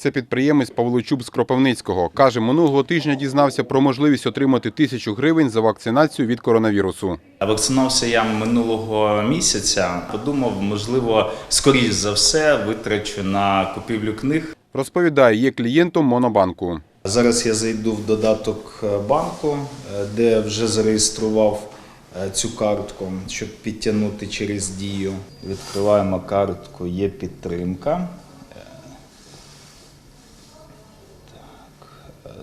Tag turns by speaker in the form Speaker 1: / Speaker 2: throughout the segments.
Speaker 1: Це підприємець Павло Чуб з Кропивницького. Каже, минулого тижня дізнався про можливість отримати тисячу гривень за вакцинацію від коронавірусу.
Speaker 2: Вакцинувався я минулого місяця. Подумав, можливо, скоріш за все витрачу на купівлю книг.
Speaker 1: Розповідає, є клієнтом Монобанку.
Speaker 2: Зараз я зайду в додаток е, банку, е, де вже зареєстрував е, цю картку, щоб підтягнути через дію. Відкриваємо картку, є підтримка.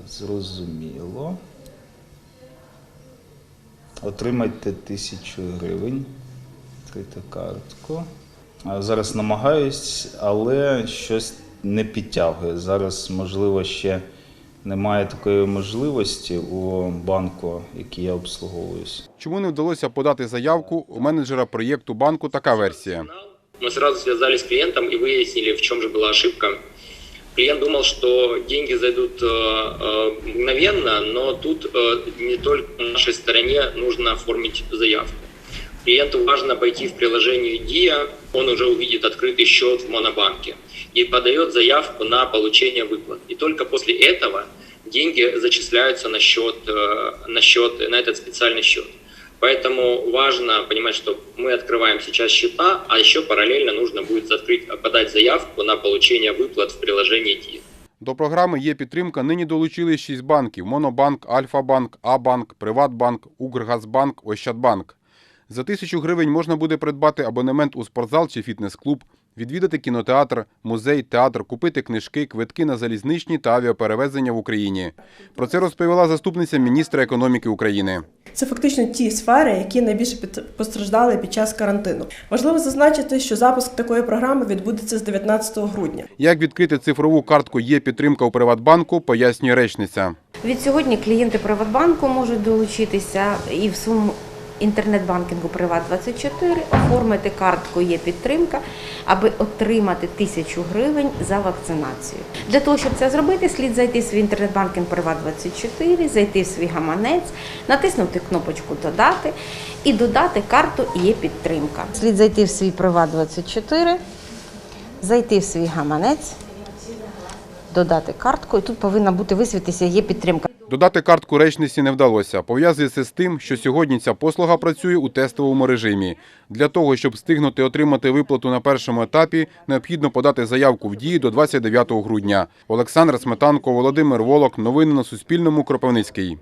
Speaker 2: зрозуміло. Отримайте тисячу гривень. Відкрити картку. А Зараз намагаюсь, але щось не підтягує. Зараз, можливо, ще немає такої можливості у банку, який я обслуговуюсь.
Speaker 1: Чому не вдалося подати заявку? У менеджера проєкту банку така версія.
Speaker 3: Мы сразу связались с клиентом и выяснили, в чем же была ошибка. Клиент думал, что деньги зайдут э, э, мгновенно, но тут э, не только на нашей стороне нужно оформить заявку. Клиенту важно пойти в приложение ДИА, он уже увидит открытый счет в Монобанке и подает заявку на получение выплат. И только после этого деньги зачисляются на счет, на счет, на этот специальный счет. Поэтому важно понимать, что мы открываем сейчас счета, а еще параллельно нужно будет открыть, подать заявку на получение выплат в приложении ДИА.
Speaker 1: До програми є підтримка. Нині долучили шість банків: Монобанк, Альфа-банк, А-банк, Приватбанк, Укргазбанк, Ощадбанк. За тисячу гривень можна буде придбати абонемент у спортзал чи фітнес-клуб, відвідати кінотеатр, музей, театр, купити книжки, квитки на залізничні та авіаперевезення в Україні. Про це розповіла заступниця міністра економіки України.
Speaker 4: Це фактично ті сфери, які найбільше під- постраждали під час карантину. Важливо зазначити, що запуск такої програми відбудеться з 19 грудня.
Speaker 1: Як відкрити цифрову картку є підтримка у Приватбанку, пояснює речниця.
Speaker 5: Від сьогодні клієнти Приватбанку можуть долучитися і в своєму інтернет-банкінгу Приват24 оформити картку є підтримка, аби отримати тисячу гривень за вакцинацію. Для того, щоб це зробити, слід зайти в свій інтернет-банкінг Приват24, зайти в свій гаманець, натиснути кнопочку Додати і додати карту є підтримка. Слід зайти в свій Приват24, зайти в свій гаманець, додати картку, і тут повинна бути висвітитися є підтримка.
Speaker 1: Додати картку речниці не вдалося. Пов'язується з тим, що сьогодні ця послуга працює у тестовому режимі. Для того, щоб встигнути отримати виплату на першому етапі, необхідно подати заявку в дії до 29 грудня. Олександр Сметанко, Володимир Волок. Новини на Суспільному. Кропивницький.